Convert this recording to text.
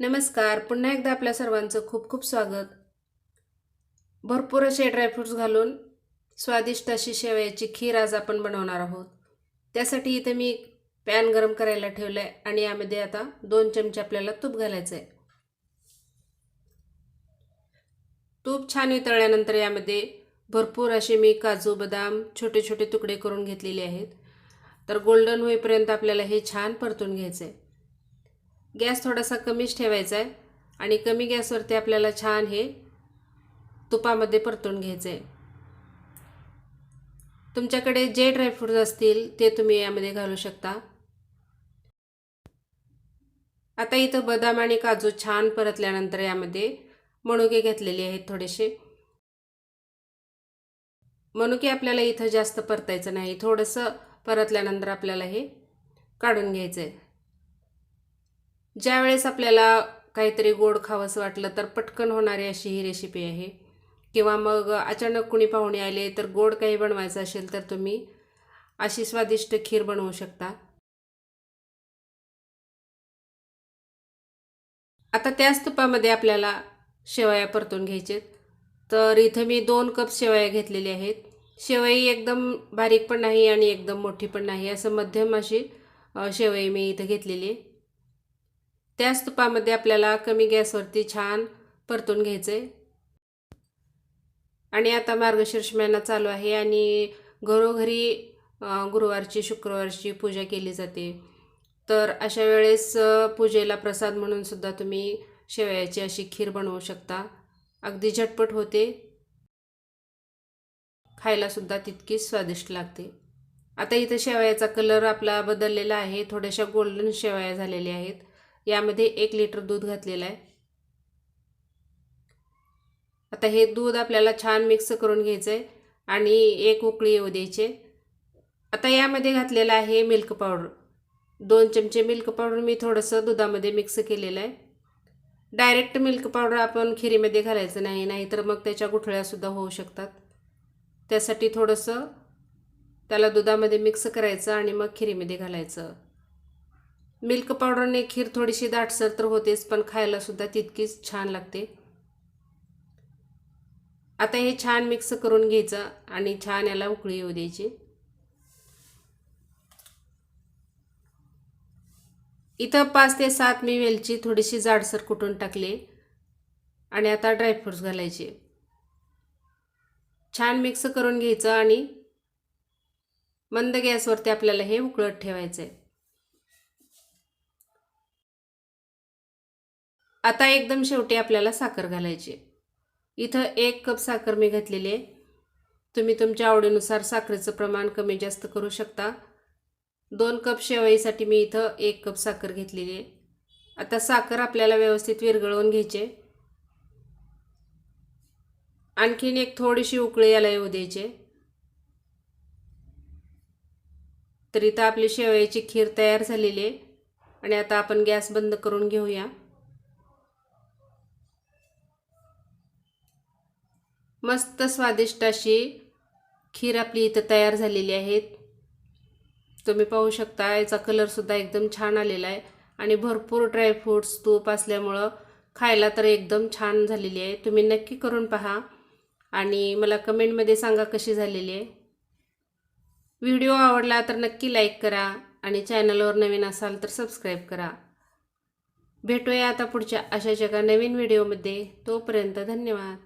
नमस्कार. पुन्हा एकदा आपल्या सर्वांचं खूप खूप स्वागत. भरपूर असे ड्रायफ्रूट्स घालून स्वादिष्ट अशी शेवयाची खीर आज आपण बनवणार आहोत. त्यासाठी इथे मी पॅन गरम करायला ठेवलं आहे आणि यामध्ये आता दोन चमचे आपल्याला तूप घालायचं आहे तूप छान वितळल्यानंतर यामध्ये भरपूर असे मी काजू बदाम छोटे छोटे तुकडे करून घेतलेले आहेत. तर गोल्डन होईपर्यंत आपल्याला हे छान परतून घ्यायचं आहे गॅस थोडासा कमीच ठेवायचा आहे. आणि कमी गॅसवरती आपल्याला छान हे तुपामध्ये परतून घ्यायचं आहे. तुमच्याकडे जे ड्रायफ्रूट्स असतील ते तुम्ही यामध्ये घालू शकता. आता इथं बदाम आणि काजू छान परतल्यानंतर यामध्ये मणुके घेतलेले आहेत थोडेसे. मणुके आपल्याला इथं जास्त परतायचं नाही. थोडंसं परतल्यानंतर आपल्याला हे काढून घ्यायचं आहे ज्यावेळेस आपल्याला काहीतरी गोड खावंसं वाटलं तर पटकन होणारी अशी ही रेसिपी आहे. किंवा मग अचानक कुणी पाहुणे आले तर गोड काही बनवायचं असेल तर तुम्ही अशी स्वादिष्ट खीर बनवू शकता. आता त्याच तुपामध्ये आपल्याला शेवया परतून घ्यायचे. तर इथं मी दोन कप शेवया घेतलेले आहेत. शेवई एकदम बारीक पण नाही आणि एकदम मोठी पण नाही असं मध्यम अशी शेवई मी इथं घेतलेली आहे. त्याच तुपामध्ये आपल्याला कमी गॅसवरती छान परतून घ्यायचं आहे आणि आता मार्गशीर्ष महिना चालू आहे आणि घरोघरी गुरुवारची शुक्रवारची पूजा केली जाते. तर अशा वेळेस पूजेला प्रसाद म्हणून सुद्धा तुम्ही शेवयाची अशी खीर बनवू शकता. अगदी झटपट होते. खायलासुद्धा तितकीच स्वादिष्ट लागते. आता इथं शेवयाचा कलर आपला बदललेला आहे. थोड्याशा गोल्डन शेवया झालेल्या आहेत. यामध्ये एक लिटर दूध घातलेलं आहे. आता हे दूध आपल्याला छान मिक्स करून घ्यायचं आहे आणि एक उकळी येऊ द्यायचे. आता यामध्ये घातलेलं आहे मिल्क पावडर. दोन चमचे मिल्क पावडर मी थोडंसं दुधामध्ये मिक्स केलेलं आहे. डायरेक्ट मिल्क पावडर आपण खिरीमध्ये घालायचं नाही नाहीतर मग त्याच्या गुठळ्यासुद्धा होऊ शकतात. त्यासाठी थोडंसं त्याला दुधामध्ये मिक्स करायचं आणि मग खिरीमध्ये घालायचं. मिल्क पावडरने खीर थोडीशी दाटसर तर होतेच पण खायलासुद्धा तितकीच छान लागते. आता हे छान मिक्स करून घ्यायचं आणि छान याला उकळी येऊ द्यायची. इथं पाच ते सात मी वेलची थोडीशी जाडसर कुटून टाकली आणि आता ड्रायफ्रूट्स घालायचे. छान मिक्स करून घ्यायचं आणि मंद गॅसवरती आपल्याला हे उकळत ठेवायचं आहे आता एकदम शेवटी आपल्याला साखर घालायची इथं एक कप साखर मी घातलेली आहे. तुम्ही तुमच्या आवडीनुसार साखरेचं प्रमाण कमी जास्त करू शकता. दोन कप शेवईसाठी मी इथं एक कप साखर घेतलेली आहे. आता साखर आपल्याला व्यवस्थित विरघळवून घ्यायचे आणखीन एक थोडीशी उकळी याला येऊ द्यायचे तर इथं आपली शेवयाची खीर तयार झालेली आहे. आणि आता आपण गॅस बंद करून घेऊया. मस्त स्वादिष्ट अशी खीर आपली इथं तयार झालेली आहे तुम्ही पाहू शकता याचा कलरसुद्धा एकदम छान आलेला आहे. आणि भरपूर ड्रायफ्रूट्स तूप असल्यामुळं खायला तर एकदम छान झालेली आहे. तुम्ही नक्की करून पहा. आणि मला कमेंटमध्ये सांगा कशी झालेली आहे. व्हिडिओ आवडला तर नक्की लाईक करा आणि चॅनलवर नवीन असाल तर सबस्क्राईब करा. भेटूया आता पुढच्या अशाच एका नवीन व्हिडिओमध्ये तोपर्यंत धन्यवाद.